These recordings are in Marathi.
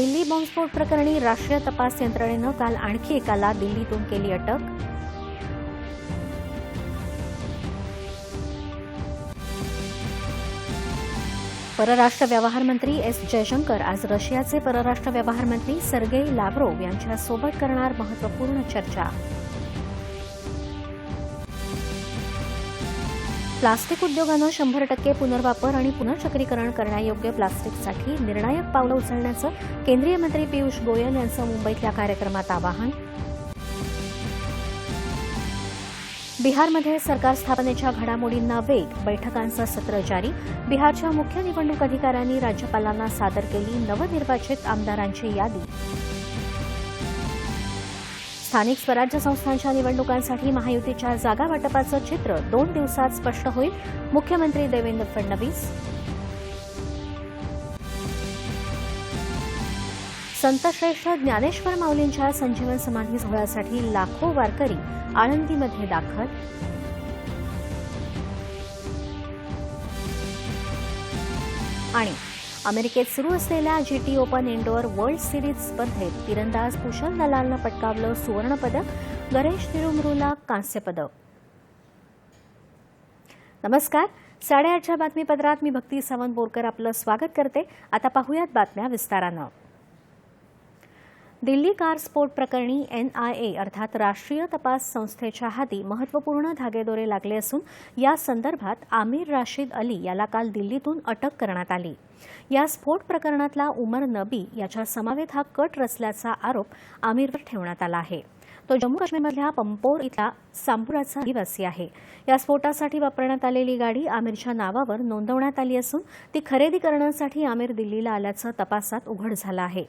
दिल्ली बॉम्बस्फोट प्रकरणी राष्ट्रीय तपास यंत्रणेनं काल आणखी एकाला दिल्लीतून केली अटक. परराष्ट्र व्यवहार मंत्री एस जयशंकर आज रशियाचे परराष्ट्र व्यवहार मंत्री सर्गेई लॅव्हरोव यांच्यासोबत करणार महत्त्वपूर्ण चर्चा. प्लास्टिक उद्योगानं शंभर टक्के पुनर्वापर आणि पुनर्चक्रीकरण करण्यायोग्य प्लास्टिकसाठी निर्णायक पावलं उचलण्याचं केंद्रीय मंत्री पियुष गोयल यांचं मुंबईतल्या कार्यक्रमात आवाहन. बिहारमध्ये सरकार स्थापनेच्या घडामोडींना वेग बैठकांचं सत्र जारी. बिहारच्या मुख्य निवडणूक अधिकाऱ्यांनी राज्यपालांना सादर केली नवनिर्वाचित आमदारांची यादी. स्थानिक स्वराज्य संस्थांच्या निवडणुकांसाठी महायुतीच्या जागा वाटपाचं चित्र दोन दिवसात स्पष्ट होईल. मुख्यमंत्री देवेंद्र फडणवीस. संतश्रेष्ठ ज्ञानेश्वर माऊलींच्या संजीवन समाधी सोहळ्यासाठी लाखो वारकरी आळंदीमध्ये दाखल. आणि अमेरिकेत सुरू असलेल्या GT open indoor world series स्पर्धेत तिरंदाज कुशल दलालनं पटकावलं सुवर्णपदक गणेश तिरुमरूला कांस्यपदक नमस्कार. साडेआठच्या बातमीपत्रात मी भक्ती सावंत बोरकर आपलं स्वागत करते. आता पाहूयात बातम्या विस्तारानं. दिल्ली कार स्फोट प्रकरणी एनआयए अर्थात राष्ट्रीय तपास संस्थेच्या हाती महत्त्वपूर्ण धागेदोरे लागले असून या संदर्भात आमिर राशीद अली याला काल दिल्लीतून अटक करण्यात आली. या स्फोट प्रकरणातला उमर नबी याच्या समावेत हा कट रचल्याचा आरोप आमिरवर ठेवण्यात आला आहे. तो जम्मू काश्मीरमधल्या पंपोर इथला सांपुराचा रहिवासी आहे. या स्फोटासाठी वापरण्यात आलेली गाडी आमिरच्या नावावर नोंदवण्यात आली असून ती खरेदी करण्यासाठी आमिर दिल्लीला आल्याचं तपासात उघड झालं आहे.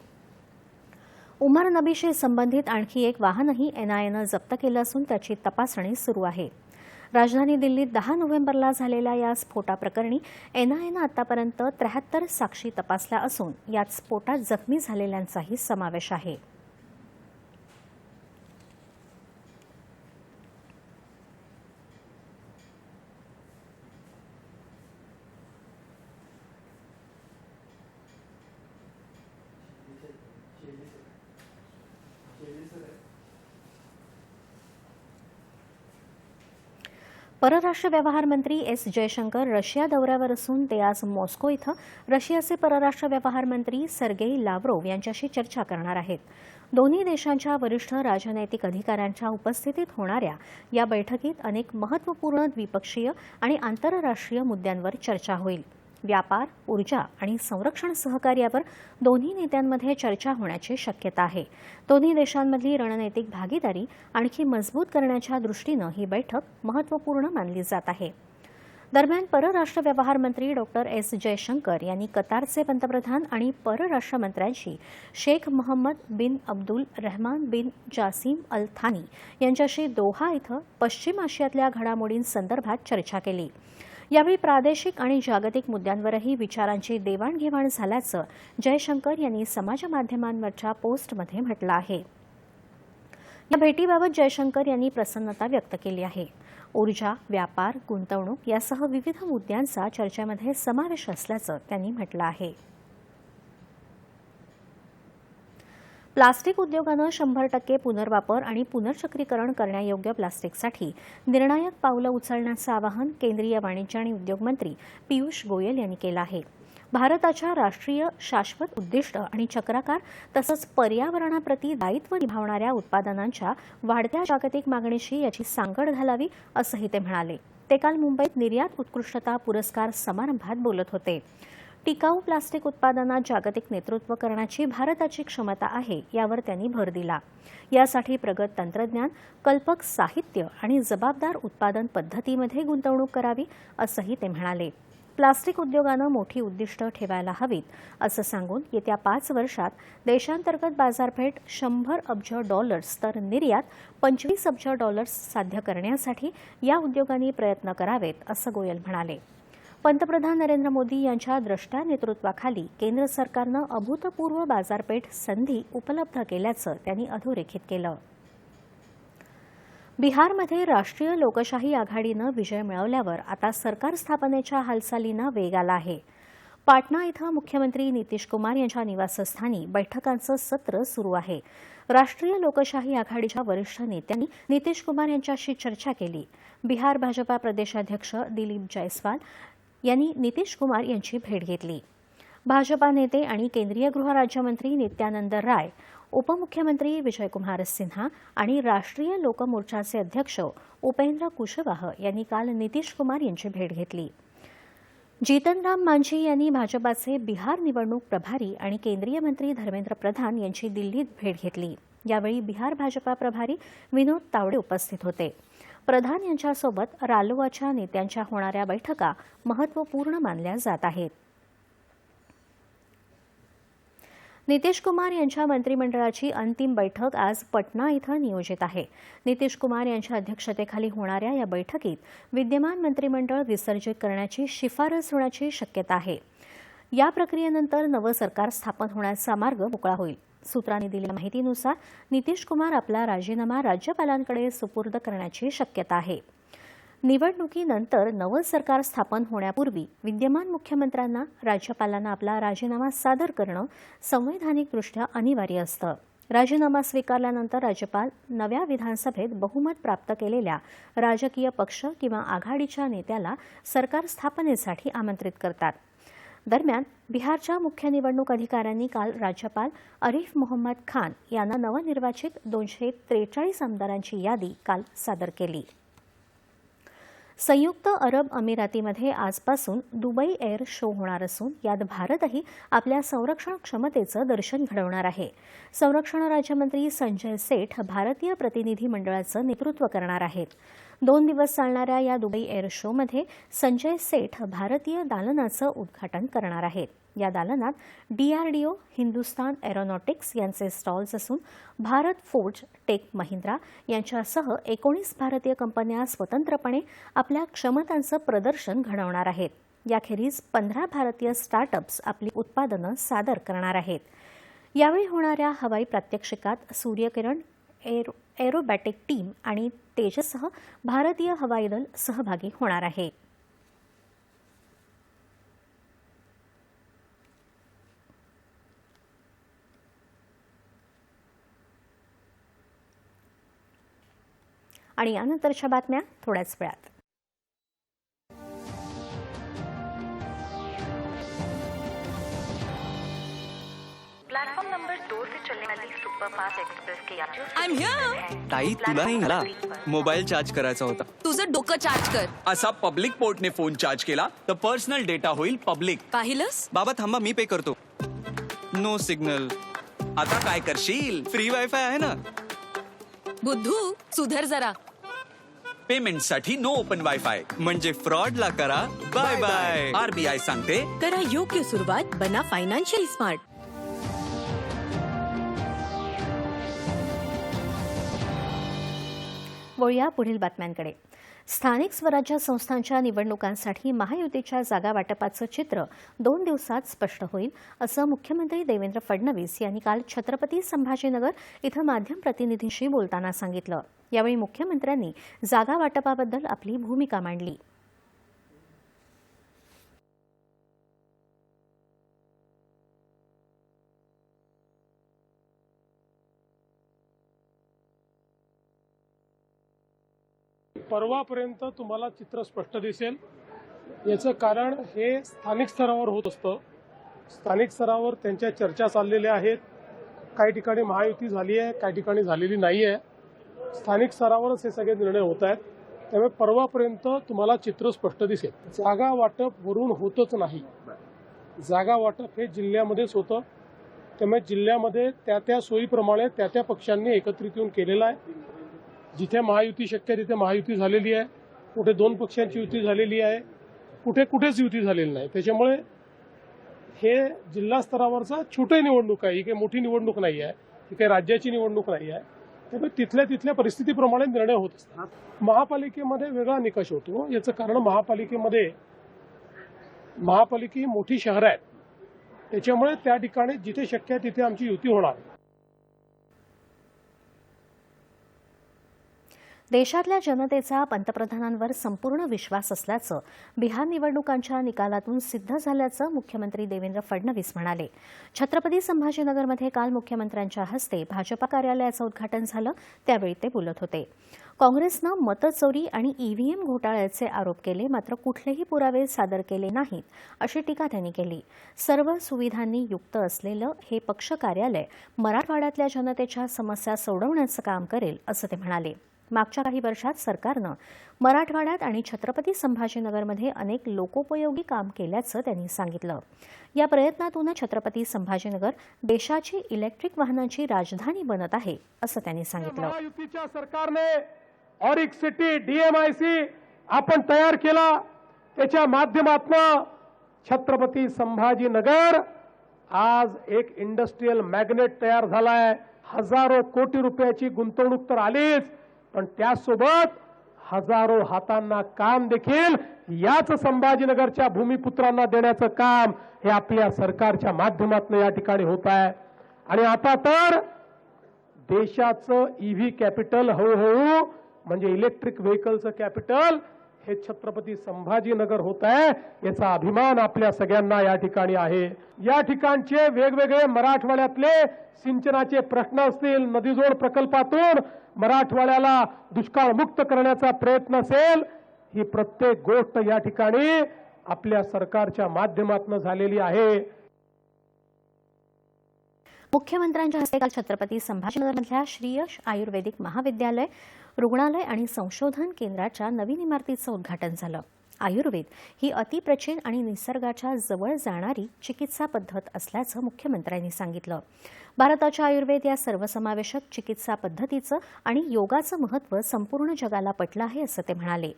उमर नबीशी संबंधित आणखी एक वाहनही एनआयएनं जप्त केलं असून त्याची तपासणी सुरू आहे. राजधानी दिल्लीत दहा नोव्हेंबरला झालेल्या या स्फोटाप्रकरणी एनआयएनं आतापर्यंत त्र्याहत्तर साक्षी तपासल्या असून यात स्फोटात जखमी झालेल्यांचाही समावेश आहे. परराष्ट्र व्यवहार मंत्री एस जयशंकर रशिया दौऱ्यावर असून ते आज मॉस्को इथं रशियाचे परराष्ट्र व्यवहार मंत्री सर्गेई लाव्रोव यांच्याशी चर्चा करणार आहेत. दोन्ही देशांच्या वरिष्ठ राजनैतिक अधिकाऱ्यांच्या उपस्थितीत होणाऱ्या या बैठकीत अनेक महत्त्वपूर्ण द्विपक्षीय आणि आंतरराष्ट्रीय मुद्द्यांवर चर्चा होईल. व्यापार ऊर्जा आणि संरक्षण सहकार्यावर दोन्ही नेत्यांमध्ये चर्चा होण्याची शक्यता आहे. दोन्ही देशांमधली रणनैतिक भागीदारी आणखी मजबूत करण्याच्या दृष्टीनं ही बैठक महत्त्वपूर्ण मानली जात आहे. दरम्यान परराष्ट्र व्यवहार मंत्री डॉक्टर एस. जयशंकर यांनी कतारचे पंतप्रधान आणि परराष्ट्र मंत्र्यांशी शेख मोहम्मद बिन अब्दुल रहमान बिन जासिम अल थानी यांच्याशी दोहा इथं पश्चिम आशियातल्या घडामोडींसंदर्भात चर्चा केली. यावेळी प्रादेशिक आणि जागतिक मुद्द्यांवरही विचारांची देवाणघेवाण झाल्याचं जयशंकर यांनी समाजमाध्यमांवरच्या पोस्टमध्ये म्हटलं आहे. या भेटीबाबत जयशंकर यांनी प्रसन्नता व्यक्त केली आहे. ऊर्जा व्यापार गुंतवणूक यासह विविध मुद्द्यांचा चर्चेमध्ये समावेश असल्याचं त्यांनी म्हटलं आहे. प्लास्टिक उद्योगानं शंभर टक्के पुनर्वापर आणि पुनर्चक्रीकरण करण्यायोग्य प्लास्टिकसाठी निर्णायक पावलं उचलण्याचं आवाहन केंद्रीय वाणिज्य आणि उद्योग मंत्री पियुष गोयल यांनी केलं आहे. भारताच्या राष्ट्रीय शाश्वत उद्दिष्ट आणि चक्राकार तसंच पर्यावरणाप्रती दायित्व निभावणाऱ्या उत्पादनांच्या वाढत्या जागतिक मागणीशी याची सांगड घालावी असंही ते म्हणाले. ते काल मुंबईत निर्यात उत्कृष्टता पुरस्कार समारंभात बोलत होते. टिकाऊ प्लास्टिक उत्पादनात जागतिक नेतृत्व करण्याची भारताची क्षमता आहे यावर त्यांनी भर दिला. यासाठी प्रगत तंत्रज्ञान कल्पक साहित्य आणि जबाबदार उत्पादन पद्धतीमध्ये गुंतवणूक करावी असंही ते म्हणाले. प्लास्टिक उद्योगानं मोठी उद्दिष्ट ठेवायला हवीत असं सांगून येत्या पाच वर्षात देशांतर्गत बाजारपेठ शंभर अब्ज डॉलर्स तर निर्यात पंचवीस अब्ज डॉलर्स साध्य करण्यासाठी या उद्योगांनी प्रयत्न करावेत असं गोयल म्हणाले. पंतप्रधान नरेंद्र मोदी यांच्या द्रष्ट्या नेतृत्वाखाली केंद्र सरकारनं अभूतपूर्व बाजारपेठ संधी उपलब्ध केल्याचं त्यांनी अधोरेखित केलं. बिहारमध्ये राष्ट्रीय लोकशाही आघाडीनं विजय मिळवल्यावर आता सरकार स्थापनेच्या हालचालींना वेग आला आहे. पाटणा इथं मुख्यमंत्री नितीश कुमार यांच्या निवासस्थानी बैठकांचं सत्र सुरू आहे. राष्ट्रीय लोकशाही आघाडीच्या वरिष्ठ नेत्यांनी नितीश कुमार यांच्याशी चर्चा केली. बिहार भाजपा प्रदेशाध्यक्ष दिलीप जयस्वाल यांनी नितीश कुमार यांची भेट घेतली. भाजपा नेते आणि केंद्रीय गृहराज्यमंत्री नित्यानंद राय उपमुख्यमंत्री विजयकुमार सिन्हा आणि राष्ट्रीय लोकमोर्चाचे अध्यक्ष उपेंद्र कुशवाह यांनी काल नितीश कुमार यांची भेट घेतली. जीतनराम मांझी यांनी भाजपाचे बिहार निवडणूक प्रभारी आणि केंद्रीय मंत्री धर्मेंद्र प्रधान यांची दिल्लीत भेट घेतली. यावेळी बिहार भाजपा प्रभारी विनोद तावडे उपस्थित होते. प्रधान यांच्यासोबत रालोआच्या नेत्यांच्या होणाऱ्या बैठका महत्त्वपूर्ण मानल्या जात आहेत. नितीश कुमार यांच्या मंत्रिमंडळाची अंतिम बैठक आज पटना इथं नियोजित आहे. नितीश कुमार यांच्या अध्यक्षतेखाली होणाऱ्या या बैठकीत विद्यमान मंत्रिमंडळ विसर्जित करण्याची शिफारस होण्याची शक्यता आहे. या प्रक्रियेनंतर नवं सरकार स्थापन होण्याचा मार्ग मोकळा होईल. सूत्रांनी दिलेल्या माहितीनुसार नितीश कुमार आपला राजीनामा राज्यपालांकडे सुपूर्द करण्याची शक्यता आहे. निवडणुकीनंतर नवं सरकार स्थापन होण्यापूर्वी विद्यमान मुख्यमंत्र्यांना राज्यपालांना आपला राजीनामा सादर करणं संवैधानिकदृष्ट्या अनिवार्य असतं. राजीनामा स्वीकारल्यानंतर राज्यपाल नव्या विधानसभेत बहुमत प्राप्त केलेल्या राजकीय पक्ष किंवा आघाडीच्या नेत्याला सरकार स्थापनेसाठी आमंत्रित करतात. दरम्यान बिहारच्या मुख्य निवडणूक अधिकाऱ्यांनी काल राज्यपाल अरिफ मोहम्मद खान यांना नवनिर्वाचित दोनशे त्रेचाळीस आमदारांची यादी काल सादर केली. संयुक्त अरब अमिरातीमध्ये आजपासून दुबई एअर शो होणार असून यात भारतही आपल्या संरक्षण क्षमतेचं दर्शन घडवणार आहे. संरक्षण राज्यमंत्री संजय सेठ भारतीय प्रतिनिधी मंडळाचं नेतृत्व करणार आहेत. दोन दिवस चालणाऱ्या या दुबई एअर शोमध्ये संजय सेठ भारतीय दालनाचं उद्घाटन करणार आहेत. या दालनात डीआरडीओ हिंदुस्तान एरोनॉटिक्स यांचे स्टॉल्स असून भारत फोर्ज टेक महिंद्रा यांच्यासह एकोणीस भारतीय कंपन्या स्वतंत्रपणे आपल्या क्षमतांचं प्रदर्शन घडवणार आहेत. याखेरीज पंधरा भारतीय स्टार्टअप्स आपली उत्पादनं सादर करणार आहेत. यावेळी होणाऱ्या हवाई प्रात्यक्षिकात सूर्यकिरण एरो एरोबॅटिक टीम आणि तेजसह भारतीय हवाई दल सहभागी होणार आहे. आणि यानंतरच्या बातम्या थोड्याच वेळात. प्लेटफॉर्म नंबर दो से चलने वाली सुपरफास्ट एक्सप्रेस के यात्रियों से I'm here. ताई तुला नाही मोबाईल चार्ज करायचा होता. तुझं डोकं चार्ज कर. असा पब्लिक पोर्टने फोन चार्ज केला तर पर्सनल डेटा होईल पब्लिक. पाहिलंस? बाबा थांबा मी पे करतो. नो सिग्नल आता काय करशील? फ्री वायफाय आहे ना? बुद्धू सुधर जरा. पेमेंटसाठी नो ओपन वायफाय. म्हणजे फ्रॉड ला करा. बाय बाय आरबीआय सांगते. करा योग्य सुरुवात बना फायनान्शियली स्मार्ट वळूया पुढील बातम्यांकडे. स्थानिक स्वराज्य संस्थांच्या निवडणुकांसाठी महायुतीच्या जागा वाटपाचं चित्र दोन दिवसात स्पष्ट होईल असं मुख्यमंत्री देवेंद्र फडणवीस यांनी काल छत्रपती संभाजीनगर इथं माध्यम प्रतिनिधींशी बोलताना सांगितलं. यावेळी मुख्यमंत्र्यांनी जागा वाटपाबद्दल आपली भूमिका मांडली. परवापर्यंत तुम्हाला चित्र स्पष्ट दिसेल. याचं कारण हे स्थानिक स्तरावर होत असतं. स्थानिक स्तरावर त्यांच्या चर्चा चाललेल्या आहेत. काही ठिकाणी महायुती झाली आहे काही ठिकाणी झालेली नाही आहे. स्थानिक स्तरावरच हे सगळे निर्णय होत आहेत. त्यामुळे परवापर्यंत तुम्हाला चित्र स्पष्ट दिसेल. जागा वाटप वरून होतच नाही. जागा वाटप हे जिल्ह्यामध्येच होतं. त्यामुळे जिल्ह्यामध्ये त्या त्या सोयीप्रमाणे त्या त्या पक्षांनी एकत्रित येऊन केलेलं आहे. जिथे महायुती शक्य आहे तिथे महायुती झालेली आहे. कुठे दोन पक्षांची युती झालेली आहे कुठे कुठेच युती झालेली नाही. त्याच्यामुळे हे जिल्हा स्तरावरचा छोटे निवडणूक आहे. ही काही मोठी निवडणूक नाही आहे. ही काही राज्याची निवडणूक नाही आहे. त्यामुळे तिथल्या तिथल्या परिस्थितीप्रमाणे निर्णय होत असतात. महापालिकेमध्ये वेगळा निकष होतो. याचं कारण महापालिकेमध्ये महापालिका ही मोठी शहरं आहेत. त्याच्यामुळे त्या ठिकाणी जिथे शक्य आहे तिथे आमची युती होणार. देशातल्या जनतेचा पंतप्रधानांवर संपूर्ण विश्वास असल्याचं बिहार निवडणुकांच्या निकालातून सिद्ध झाल्याचं मुख्यमंत्री देवेंद्र फडणवीस म्हणाले. छत्रपती संभाजीनगरमध्ये काल मुख्यमंत्र्यांच्या हस्ते भाजपा कार्यालयाचं उद्घाटन झालं त्यावेळी ते बोलत होते. काँग्रेसनं मतचोरी आणि ईव्हीएम घोटाळ्याचे आरोप केले मात्र कुठलेही पुरावे सादर केले नाहीत अशी टीका त्यांनी केली. सर्व सुविधांनी युक्त असलेलं हे पक्ष कार्यालय मराठवाड्यातल्या जनतेच्या समस्या सोडवण्याचं काम करेल असं ते म्हणाले. मागच्या काही वर्षात सरकारनं मराठवाड्यात आणि छत्रपती संभाजीनगरमध्ये अनेक लोकोपयोगी काम केल्याचं त्यांनी सांगितलं. या प्रयत्नातून छत्रपती संभाजीनगर देशाची इलेक्ट्रिक वाहनांची राजधानी बनत आहे असं त्यांनी सांगितलं. महायुतीच्या सरकारने ऑरिक सिटी डीएमआयसी आपण तयार केला. त्याच्या माध्यमातून छत्रपती संभाजीनगर आज एक इंडस्ट्रीयल मॅग्नेट तयार झालाय. हजारो कोटी रुपयाची गुंतवणूक तर आलीच. पण त्यासोबत हजारो हातांना काम देखील याच संभाजीनगरच्या भूमिपुत्रांना देण्याचं काम हे आपल्या सरकारच्या माध्यमातून या ठिकाणी होत आहे. आणि आता तर देशाचं ईव्ही कॅपिटल हळूहळू म्हणजे इलेक्ट्रिक व्हेकलचं कॅपिटल हे छत्रपती संभाजीनगर होत आहे याचा अभिमान आपल्या सगळ्यांना या ठिकाणी आहे. या ठिकाणचे वेगवेगळे मराठवाड्यातले सिंचनाचे प्रश्न असतील नदीजोड प्रकल्पातून मराठवाड्याला दुष्काळ मुक्त करण्याचा प्रयत्न असेल ही प्रत्येक गोष्ट या ठिकाणी आपल्या सरकारच्या माध्यमातून झालेली आहे. मुख्यमंत्र्यांच्या हस्ते काल छत्रपती संभाजीनगरमधल्या श्रीयश आयुर्वेदिक महाविद्यालय रुग्णालय आणि संशोधन केंद्राच्या नवीन इमारतीचं उद्घाटन झालं. आयुर्वेद ही अतिप्रचीन आणि निसर्गाच्या जवळ जाणारी चिकित्सा पद्धत असल्याचं मुख्यमंत्र्यांनी सांगितलं. भारताच्या आयुर्वेद या सर्वसमावेशक चिकित्सा पद्धतीचं आणि योगाचं महत्त्व संपूर्ण जगाला पटलं आहे असं ते म्हणाले.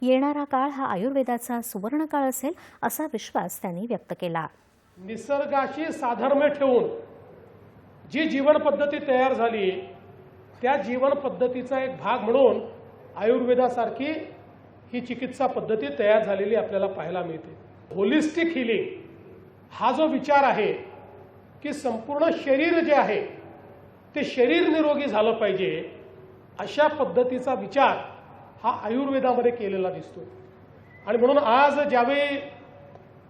येणारा काळ हा आयुर्वेदाचा सुवर्णकाळ असेल असा विश्वास त्यांनी व्यक्त केला. निसर्गाशी साधर्म्य ठेवून जी जीवन पद्धती तयार झाली त्या जीवन पद्धतीचा एक भाग म्हणून आयुर्वेदासारखी ही चिकित्सा पद्धती तयार झालेली आपल्याला पाहायला मिळते. होलिस्टिक हिलिंग हा जो विचार आहे की संपूर्ण शरीर जे आहे ते शरीर निरोगी झालं पाहिजे अशा पद्धतीचा विचार हा आयुर्वेदामध्ये केलेला दिसतो. आणि म्हणून आज ज्यावेळी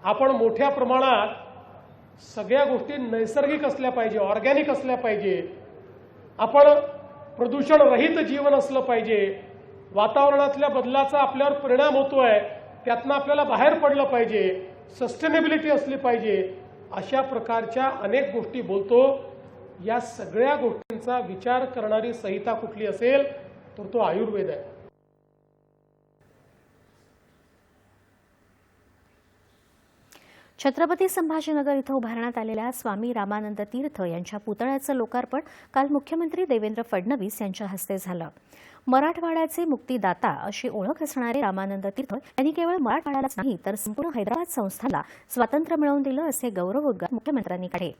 आपण मोठ्या प्रमाणात सगळ्या गोष्टी नैसर्गिक असल्या पाहिजे ऑर्गॅनिक असल्या पाहिजे आपण प्रदूषण रहित जीवन असलं पाहिजे. वातावरणातल्या बदलाचा आपल्यावर परिणाम होतोय त्यातनं आपल्याला बाहेर पडलं पाहिजे सस्टेनेबिलिटी असली पाहिजे अशा प्रकारच्या अनेक गोष्टी बोलतो. या सगळ्या गोष्टींचा विचार करणारी संहिता कुठली असेल तर तो आयुर्वेद आहे. छत्रपती संभाजीनगर इथं उभारण्यात आलेल्या स्वामी रामानंद तीर्थ यांच्या पुतळ्याचं लोकार्पण काल मुख्यमंत्री देवेंद्र फडणवीस यांच्या हस्ते झालं. मराठवाड्याचे मुक्तीदाता अशी ओळख असणारे रामानंद तीर्थ यांनी केवळ मराठवाड्यालाच नाही तर संपूर्ण हैदराबाद संस्थाला स्वातंत्र्य मिळवून दिलं असे गौरवोद्गार मुख्यमंत्र्यांनी काढले.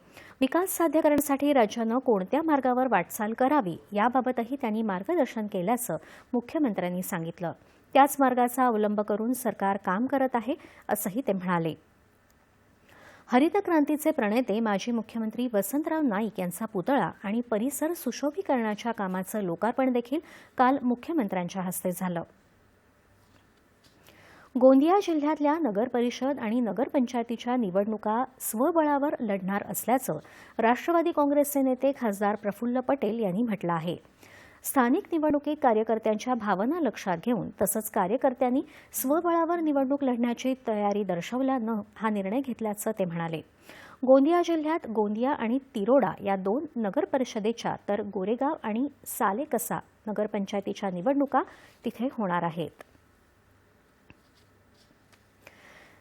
विकास साध्य करण्यासाठी राज्यानं कोणत्या मार्गावर वाटचाल करावी याबाबतही त्यांनी मार्गदर्शन केल्याचं मुख्यमंत्र्यांनी सांगितलं. त्याच मार्गाचा अवलंब करून सरकार काम करत आहे असंही ते म्हणाले. हरित क्रांतीचे प्रणेते माजी मुख्यमंत्री वसंतराव नाईक यांचा पुतळा आणि परिसर सुशोभीकरणाच्या कामाचं लोकार्पण देखील काल मुख्यमंत्र्यांच्या हस्ते झालं. गोंदिया जिल्ह्यातल्या नगरपरिषद आणि नगरपंचायतीच्या निवडणुका स्वबळावर लढणार असल्याचं राष्ट्रवादी काँग्रेसचे नेते खासदार प्रफुल्ल पटेल यांनी म्हटलं आहे. स्थानिक निवडणुकीत कार्यकर्त्यांच्या भावना लक्षात घेऊन तसंच कार्यकर्त्यांनी स्वबळावर निवडणूक लढण्याची तयारी दर्शवल्यानं हा निर्णय घेतल्याचं ते म्हणाले. गोंदिया जिल्ह्यात गोंदिया आणि तिरोडा या दोन नगरपरिषदेच्या तर गोरेगाव आणि सालेकसा नगरपंचायतीच्या निवडणुका तिथे होणार आहेत.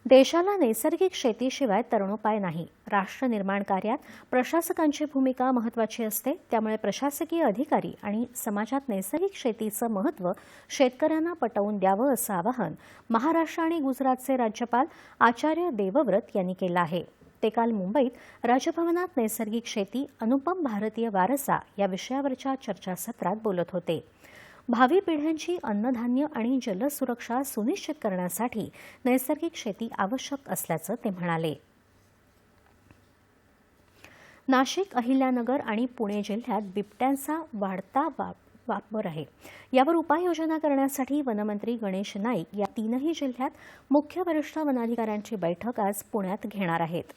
देशाला नैसर्गिक शेतीशिवाय तरुणोपाय नाही. राष्ट्र निर्माण कार्यात प्रशासकांची भूमिका महत्वाची असते. त्यामुळे प्रशासकीय अधिकारी आणि समाजात नैसर्गिक शेतीचं महत्त्व शेतकऱ्यांना पटवून द्यावं असं आवाहन महाराष्ट्र आणि गुजरातचे राज्यपाल आचार्य देवव्रत यांनी केलं आहे. ते काल मुंबईत राजभवनात नैसर्गिक शेती अनुपम भारतीय वारसा या विषयावरच्या चर्चासत्रात बोलत होते. भावी पिढ्यांची अन्नधान्य आणि जलसुरक्षा सुनिश्चित करण्यासाठी नैसर्गिक शेती आवश्यक असल्याचं ते म्हणाले. नाशिक अहिल्यानगर आणि पुणे जिल्ह्यात बिबट्यांचा वाढता वा वापर आहे. यावर उपाययोजना करण्यासाठी वनमंत्री गणेश नाईक या तीनही जिल्ह्यात मुख्य वरिष्ठ वनाधिकाऱ्यांची बैठक आज पुण्यात घेणार आहेत.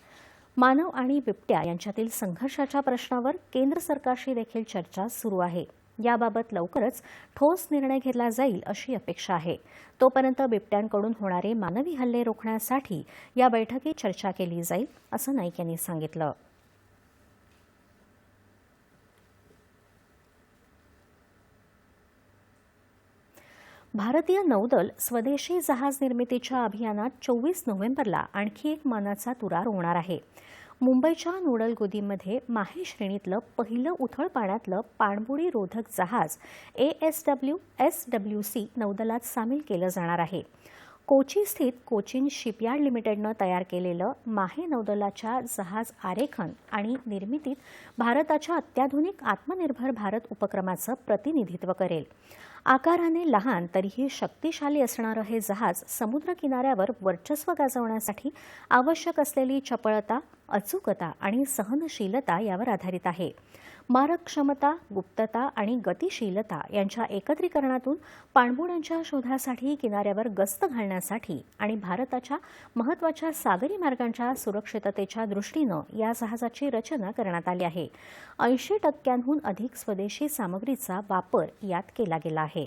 मानव आणि बिबट्या यांच्यातील संघर्षाच्या प्रश्नावर केंद्र सरकारशी देखील चर्चा सुरू आहे. याबाबत लवकरच ठोस निर्णय घेतला जाईल अशी अपेक्षा आहे. तोपर्यंत बिबट्यांकडून होणारे मानवी हल्ले रोखण्यासाठी या बैठकीत चर्चा केली जाईल असं नाईक यांनी सांगितलं. भारतीय नौदल स्वदेशी जहाज निर्मितीच्या अभियानात चोवीस नोव्हेंबरला आणखी एक मानाचा तुरा रोवणार आहे. मुंबईच्या नोडल गोदीमध्ये माहे श्रेणीतलं पहिलं उथळ पाण्यातलं पाणबुडी रोधक जहाज A S W S W C नौदलात सामील केलं जाणार आहे. कोची स्थित कोचिन शिपयार्ड लिमिटेडनं तयार केलेलं माहे नौदलाच्या जहाज आरेखन आणि निर्मितीत भारताच्या अत्याधुनिक आत्मनिर्भर भारत उपक्रमाचं प्रतिनिधित्व करेल. आकाराने लहान तरीही शक्तिशाली असणारं हे जहाज समुद्र किनाऱ्यावर वर्चस्व गाजवण्यासाठी आवश्यक असलेली चपळता अचूकता आणि सहनशीलता यावर आधारित आहे. मारक क्षमता गुप्तता आणि गतिशीलता यांच्या एकत्रीकरणातून पाणबुड्यांच्या शोधासाठी किनाऱ्यावर गस्त घालण्यासाठी आणि भारताच्या महत्त्वाच्या सागरी मार्गांच्या सुरक्षिततेच्या दृष्टीनं या जहाजाची रचना करण्यात आली आहे. ऐंशी टक्क्यांहून अधिक स्वदेशी सामग्रीचा वापर यात केला गेला आहे.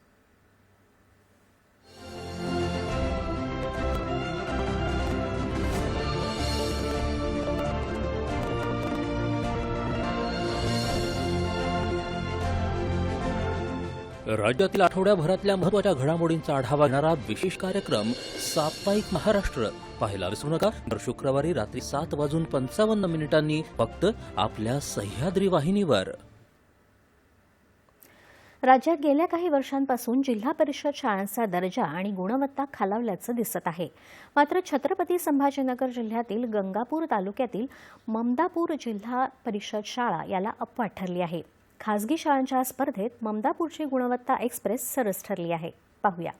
राज्यातील आठवड्याभरातल्या महत्त्वाच्या घडामोडींचा आढावा घेणारा विशेष कार्यक्रम साप्ताहिक महाराष्ट्र. पाहायला विसरू नका. दर शुक्रवारी रात्री सात वाजून पंचावन्न मिनिटांनी फक्त आपल्या सह्याद्री वाहिनीवर. राज्यात गेल्या काही वर्षांपासून जिल्हा परिषद शाळांचा दर्जा आणि गुणवत्ता खालावल्याचं दिसत आहे. मात्र छत्रपती संभाजीनगर जिल्ह्यातील गंगापूर तालुक्यातील ममदापूर जिल्हा परिषद शाळा याला अपवाद ठरली आहे. खासगी शाळांच्या स्पर्धेत ममदापूरची गुणवत्ता एक्सप्रेस सरस ठरली आहे. पाहूया.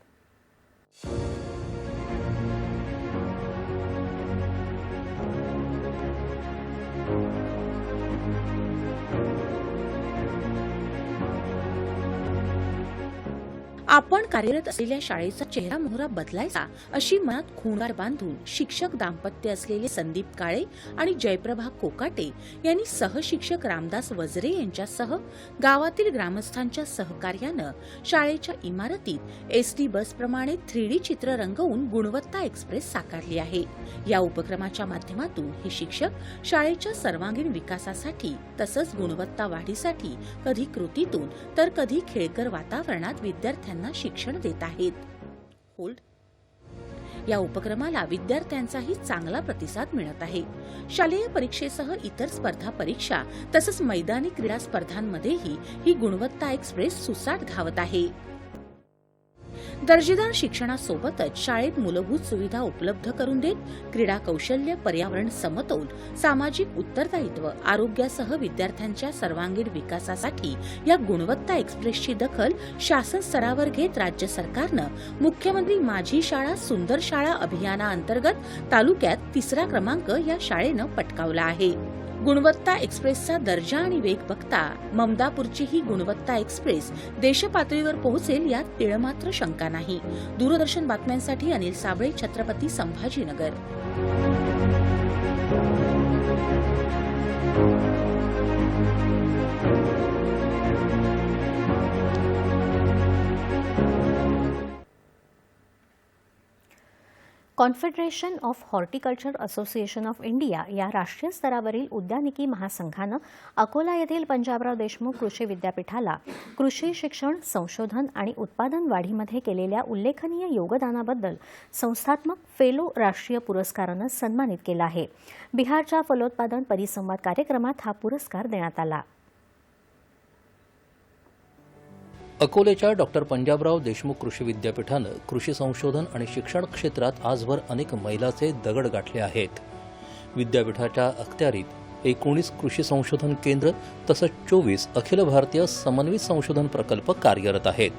आपण कार्यरत असलेल्या शाळेचा चेहरा मोहरा बदलायचा अशी मनात खूणगार बांधून शिक्षक दाम्पत्य असलेले संदीप काळे आणि जयप्रभा कोकाटे यांनी सहशिक्षक रामदास वजरे यांच्यासह गावातील ग्रामस्थांच्या सहकार्यानं शाळेच्या इमारतीत एसटी बसप्रमाणे थ्री डी चित्र रंगवून गुणवत्ता एक्सप्रेस साकारली आहे. या उपक्रमाच्या माध्यमातून हे शिक्षक शाळेच्या सर्वांगीण विकासासाठी तसंच गुणवत्ता वाढीसाठी कधी कृतीतून तर कधी खेळकर वातावरणात विद्यार्थ्यांना शिक्षण देत आहेत. होल्ड या उपक्रमाला विद्यार्थ्यांचाही चांगला प्रतिसाद मिळत आहे. शालेय परीक्षेसह इतर स्पर्धा परीक्षा तसंच मैदानी क्रीडा स्पर्धांमध्येही ही गुणवत्ता एक्सप्रेस सुसाट धावत आहे. दर्जेदार शिक्षणासोबतच शाळेत मूलभूत सुविधा उपलब्ध करून देत क्रीडा कौशल्य पर्यावरण समतोल सामाजिक उत्तरदायित्व आरोग्यासह विद्यार्थ्यांच्या सर्वांगीण विकासासाठी या गुणवत्ता एक्सप्रेसची दखल शासन स्तरावर घेत राज्य सरकारनं मुख्यमंत्री माझी शाळा सुंदर शाळा अभियानाअंतर्गत तालुक्यात तिसरा क्रमांक या शाळेनं पटकावला आहे. गुणवत्ता एक्सप्रेसचा दर्जा आणि वेग बघता ममदापूरची ही गुणवत्ता एक्सप्रेस देशपातळीवर पोहोचेल यात तिळमात्र शंका नाही. दूरदर्शन बातम्यांसाठी Anil Sable Chhatrapati Sambhajinagar. Confederation of horticulture association of India या राष्ट्रीय स्तरावरील उद्यानिकी महासंघानं अकोला येथील पंजाबराव देशमुख कृषी विद्यापीठाला कृषी शिक्षण संशोधन आणि उत्पादन वाढीमध्ये केलेल्या उल्लेखनीय योगदानाबद्दल संस्थात्मक फेलो राष्ट्रीय पुरस्कारानं सन्मानित केलं आहे. बिहारच्या फलोत्पादन परिसंवाद कार्यक्रमात हा पुरस्कार देण्यात आला. अकोलेच्या डॉक्टर पंजाबराव देशमुख कृषी विद्यापीठानं कृषी संशोधन आणि शिक्षण क्षेत्रात आजवर अनेक मैलाचे दगड गाठले आहेत. विद्यापीठाच्या अखत्यारीत एकोणीस कृषी संशोधन केंद्र तसंच चोवीस अखिल भारतीय समन्वित संशोधन प्रकल्प कार्यरत आहेत.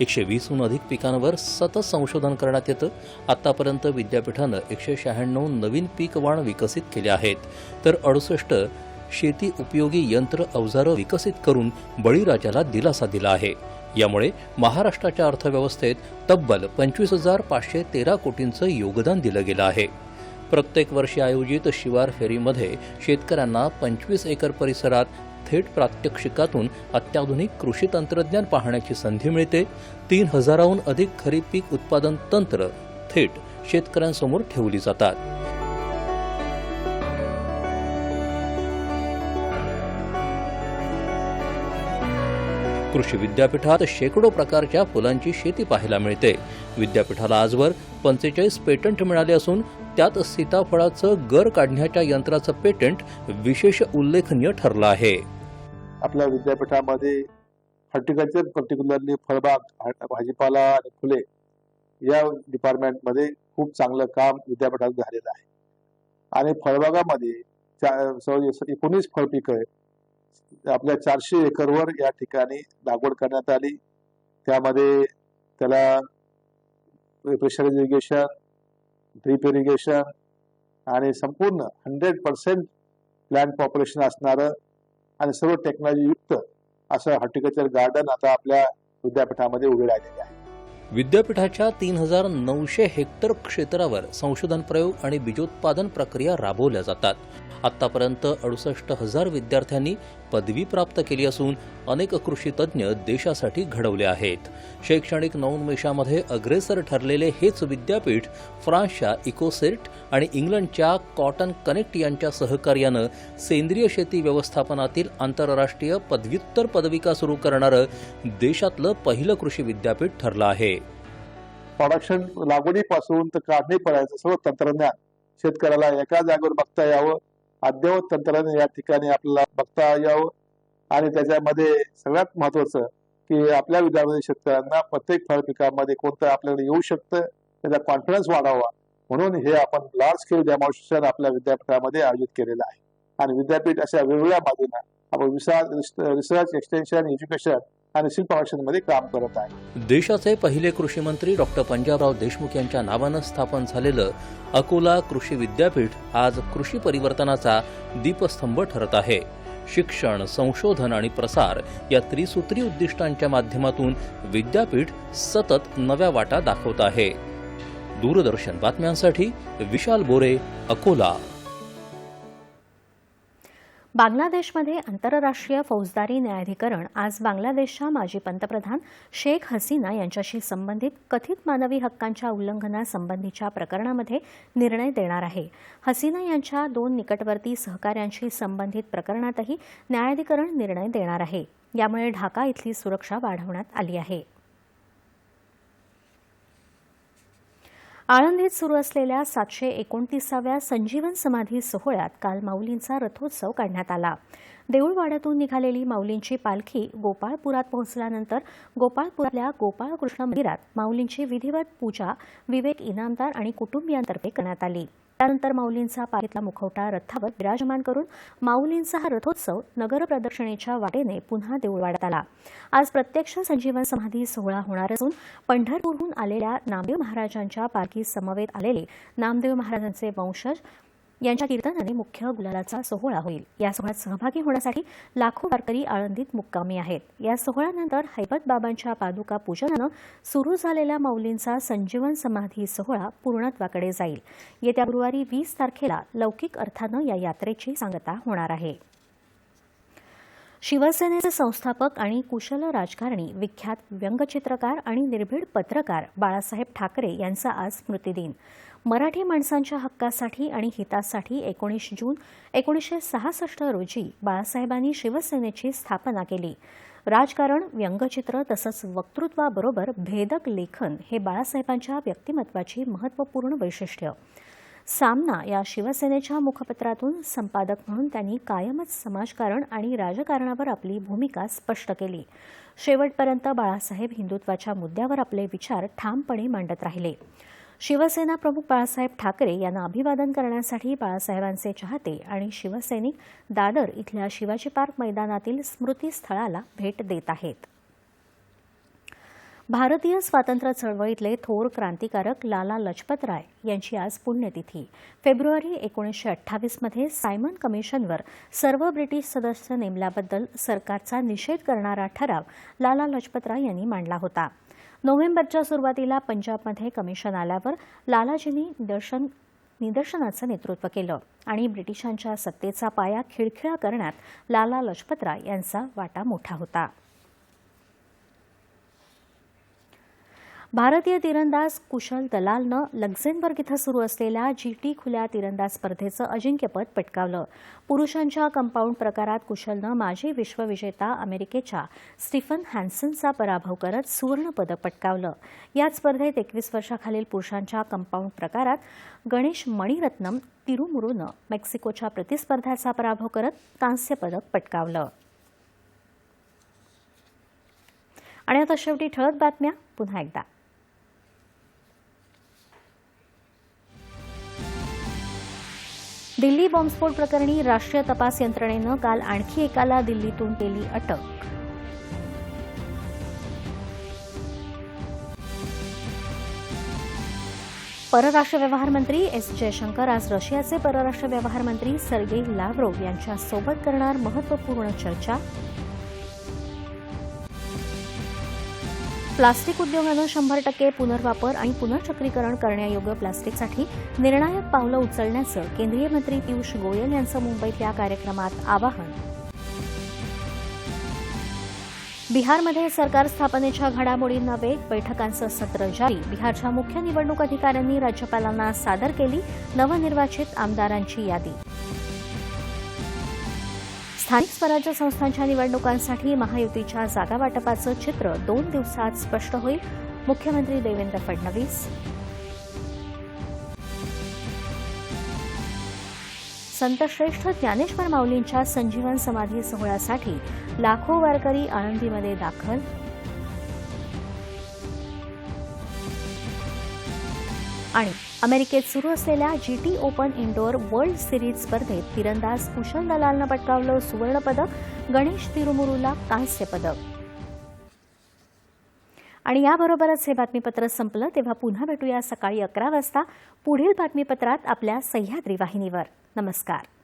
एकशे वीसहून अधिक पिकांवर सतत संशोधन करण्यात येतं. आतापर्यंत विद्यापीठानं एकशे शहाण्णव नवीन पीक वाण विकसित केले आहेत. तर अडुसष्ट शेती उपयोगी यंत्र अवजारं विकसित करून बळीराजाला दिलासा दिला आहे. यामुळे महाराष्ट्राच्या अर्थव्यवस्थेत तब्बल पंचवीस हजार पाचशे तेरा कोटींचं योगदान दिलं गेलं आहे. प्रत्येक वर्षी आयोजित शिवार फेरीमध्ये शेतकऱ्यांना पंचवीस एकर परिसरात थेट प्रात्यक्षिकातून अत्याधुनिक कृषी तंत्रज्ञान पाहण्याची संधी मिळते. तीन हजाराहून अधिक खरीप पीक उत्पादन तंत्र थेट शेतकऱ्यांसमोर ठेवली जातात. कृषी विद्यापीठात शेकडो प्रकारच्या फुलांची शेती पाहायला मिळते. विद्यापीठाला आजवर पंचेचाळीस पेटंट मिळाले असून त्यात सीताफळाचं गर काढण्याच्या यंत्राचं पेटंट विशेष उल्लेखनीय ठरलं आहे. आपल्या विद्यापीठामध्ये हॉर्टिकल्चर पर्टिक्युलरली फळबाग भाजीपाला आणि फुले या डिपार्टमेंटमध्ये खूप चांगलं काम विद्यापीठात झालेलं आहे. आणि फळबागामध्ये एकोणीस फळपिकं आपल्या चारशे एकरवर या ठिकाणी लागवड करण्यात आली. त्यामध्ये त्याला प्रेशर इरिगेशन ड्रीप इरिगेशन आणि संपूर्ण हंड्रेड पर्सेंट लँड पॉप्युलेशन असणारं आणि सर्व टेक्नॉलॉजी युक्त असं हॉर्टिकल्चर गार्डन आता आपल्या विद्यापीठामध्ये उभे राहिलेले आहे. विद्यापीठाच्या तीन हजार नऊशे हेक्टर क्षेत्रावर संशोधन प्रयोग आणि बीजोत्पादन प्रक्रिया राबवल्या जातात. आतापर्यंत अडुसष्ट हजार विद्यार्थ्यांनी पदवी प्राप्त केली असून अनेक कृषी तज्ज्ञ देशासाठी घडवले आहेत. शैक्षणिक नवोन्मेषामध्ये अग्रेसर ठरलेले हेच विद्यापीठ फ्रान्सच्या इकोसेर्ट आणि इंग्लंडच्या कॉटन कनेक्ट यांच्या सहकार्यानं सेंद्रिय शेती व्यवस्थापनातील आंतरराष्ट्रीय पदव्युत्तर पदविका सुरू करणारं देशातलं पहिलं कृषी विद्यापीठ ठरलं आहे. प्रोडक्शन लागवडीपासून तर काढणीपर्यंत सर्व तंत्रज्ञान शेतकऱ्याला एका जागेवर बघता यावं अद्ययावत तंत्रज्ञान या ठिकाणी आपल्याला बघता यावं. आणि त्याच्यामध्ये सगळ्यात महत्वाचं की आपल्या विधानामध्ये शेतकऱ्यांना प्रत्येक फळ पिकामध्ये कोणतं आपल्याकडे येऊ शकतं त्याचा कॉन्फिडन्स वाढावा. म्हणून हे आपण लार्ज स्केल डेमॉन्स्ट्रेशन आपल्या विद्यापीठामध्ये आयोजित केलेलं आहे. आणि विद्यापीठ अशा वेगवेगळ्या बाजूंना आपण रिसर्च एक्सटेन्शन एज्युकेशन आणि शिल्पमध्ये काम करत आहे. देशाचे पहिले कृषी मंत्री डॉक्टर पंजाबराव देशमुख यांच्या नावानं स्थापन झालेलं अकोला कृषी विद्यापीठ आज कृषी परिवर्तनाचा दीपस्तंभ ठरत आहे. शिक्षण संशोधन आणि प्रसार या त्रिसूत्री उद्दिष्टांच्या माध्यमातून विद्यापीठ सतत नव्या वाटा दाखवत आहे. दूरदर्शन बातम्यांसाठी विशाल बोरे अकोला. बांगलादेशमध्ये आंतरराष्ट्रीय फौजदारी न्यायाधिकरण आज बांगलादेशच्या माजी पंतप्रधान शेख हसीना यांच्याशी संबंधित कथित मानवी हक्कांच्या उल्लंघनासंबंधीच्या प्रकरणामध्ये निर्णय देणार आहे. हसीना यांच्या दोन निकटवर्ती सहकाऱ्यांशी संबंधित प्रकरणातही न्यायाधिकरण निर्णय देणार आहे. यामुळे ढाका इथली सुरक्षा वाढवण्यात आली आहे. आळंदीत सुरू असलेल्या सातशे एकोणतीसाव्या संजीवन समाधी सोहळ्यात काल माऊलींचा रथोत्सव काढण्यात आला. देऊळवाड्यातून निघालेली माऊलींची पालखी गोपाळपुरात पोहोचल्यानंतर गोपाळपुरातल्या गोपाळकृष्ण मंदिरात माऊलींची विधिवत पूजा विवेक इनामदार आणि कुटुंबियांतर्फे करण्यात आली. त्यानंतर माऊलींचा पालखीतला मुखवटा रथावर विराजमान करून माऊलींचा हा रथोत्सव नगर प्रदक्षिणेच्या वाटेने पुन्हा देऊळवाड्यात आला. आज प्रत्यक्ष संजीवन समाधी सोहळा होणार असून पंढरपूरहून आलेल्या नामदेव महाराजांच्या पालखी समवेत आलेले नामदेव महाराजांचे वंशज यांच्या कीर्तनाने मुख्य गुलालाचा सोहळा होईल. या सोहळ्यात सहभागी होण्यासाठी लाखो वारकरी आळंदीत मुक्कामी आहेत. या सोहळ्यानंतर हैबत बाबांच्या पादुका पूजनानं सुरू झालेल्या माऊलींचा संजीवन समाधी सोहळा पूर्णत्वाकडे जाईल. येत्या गुरुवारी वीस तारखेला लौकिक अर्थानं या यात्रेची सांगता होणार आहे. शिवसेनेचे संस्थापक आणि कुशल राजकारणी विख्यात व्यंगचित्रकार आणि निर्भीड पत्रकार बाळासाहेब ठाकरे यांचा आज स्मृतिदिन. मराठी माणसांच्या हक्कासाठी आणि हितासाठी एकोणीस जून एकोणीसशे सहासष्ट रोजी बाळासाहेबांनी शिवसेनेची स्थापना केली. राजकारण व्यंगचित्र तसंच वक्तृत्वाबरोबर भेदक लेखन हे बाळासाहेबांच्या व्यक्तिमत्वाची महत्त्वपूर्ण वैशिष्ट्य. सामना या शिवसेनेच्या मुखपत्रातून संपादक म्हणून त्यांनी कायमच समाजकारण आणि राजकारणावर आपली भूमिका स्पष्ट केली. शेवटपर्यंत बाळासाहेब हिंदुत्वाच्या मुद्द्यावर आपले विचार ठामपणे मांडत राहिले. शिवसेना प्रमुख बाळासाहेब ठाकरे यांना अभिवादन करण्यासाठी बाळासाहेबांचे चाहते आणि शिवसैनिक दादर इथल्या शिवाजी पार्क मैदानातील स्मृतीस्थळाला भेट देत आहेत. भारतीय स्वातंत्र्य चळवळीतले थोर क्रांतिकारक लाला लजपतराय यांची आज पुण्यतिथी. फेब्रुवारी एकोणीसशे अठ्ठावीसमध्ये सायमन कमिशनवर सर्व ब्रिटिश सदस्य नेमल्याबद्दल सरकारचा निषेध करणारा ठराव लाला लजपतराय यांनी मांडला होता. नोव्हेंबरच्या सुरुवातीला पंजाबमध्ये कमिशन आल्यावर लालाजींनी निदर्शन निदर्शनाचं नेतृत्व केलं आणि ब्रिटिशांच्या सत्तेचा पाया खिळखिळा करण्यात लाला लजपतराय यांचा वाटा मोठा होता. भारतीय तिरंदाज कुशल दलालनं लक्झेनबर्ग इथं सुरू असलेल्या जी टी खुल्या तिरंदाज स्पर्धेचं अजिंक्यपद पटकावलं. पुरुषांच्या कंपाऊंड प्रकारात कुशलनं माजी विश्वविजेता अमेरिकेच्या स्टीफन हॅन्सनचा पराभव करत सुवर्णपदक पटकावलं. याच स्पर्धेत एकवीस वर्षाखालील पुरुषांच्या कंपाऊंड प्रकारात गणेश मणिरत्नम तिरुमुरुनं मेक्सिकोच्या प्रतिस्पर्ध्याचा पराभव करत कांस्यपदक पटकावलं. आणि आता शेवटी ठळक बातम्या. पुन्हा एकदा. दिल्ली बॉम्बस्फोट प्रकरणी राष्ट्रीय तपास यंत्रणेनं काल आणखी एकाला दिल्लीतून केली अटक. परराष्ट्र व्यवहार मंत्री एस जयशंकर आज रशियाचे परराष्ट्र व्यवहार मंत्री सर्गेई लाव्रोव यांच्यासोबत करणार महत्त्वपूर्ण चर्चा. प्लास्टिक उद्योगानं शंभर टक्के पुनर्वापर आणि पुनर्चक्रीकरण करण्यायोग्य प्लास्टिकसाठी निर्णायक पावलं उचलण्याचं केंद्रीय मंत्री पियुष गोयल यांचं मुंबईतल्या कार्यक्रमात आवाहन. बिहारमध्ये सरकार स्थापनेच्या घडामोडींना वेग बैठकांचं सत्र जारी. बिहारच्या मुख्य निवडणूक अधिकाऱ्यांनी राज्यपालांना सादर केली नवनिर्वाचित आमदारांची यादी. स्थानिक स्वराज्य संस्थांच्या निवडणुकांसाठी महायुतीच्या जागावाटपाचं चित्र दोन दिवसात स्पष्ट होईल. मुख्यमंत्री देवेंद्र फडणवीस. संतश्रेष्ठ ज्ञानेश्वर माऊलींच्या संजीवन समाधी सोहळ्यासाठी लाखो वारकरी आळंदीमध्ये दाखल. आणि अमेरिकेत सुरू असलेल्या G T open indoor world series स्पर्धेत तिरंदाज कुशल दलालनं पटकावलं सुवर्णपदक गणेश तिरुमुरूला कांस्य पदक. आणि याबरोबरच हे बातमीपत्र संपलं तेव्हा पुन्हा भेटूया सकाळी अकरा वाजता पुढील बातमीपत्रात आपल्या सह्याद्री वाहिनीवर. नमस्कार.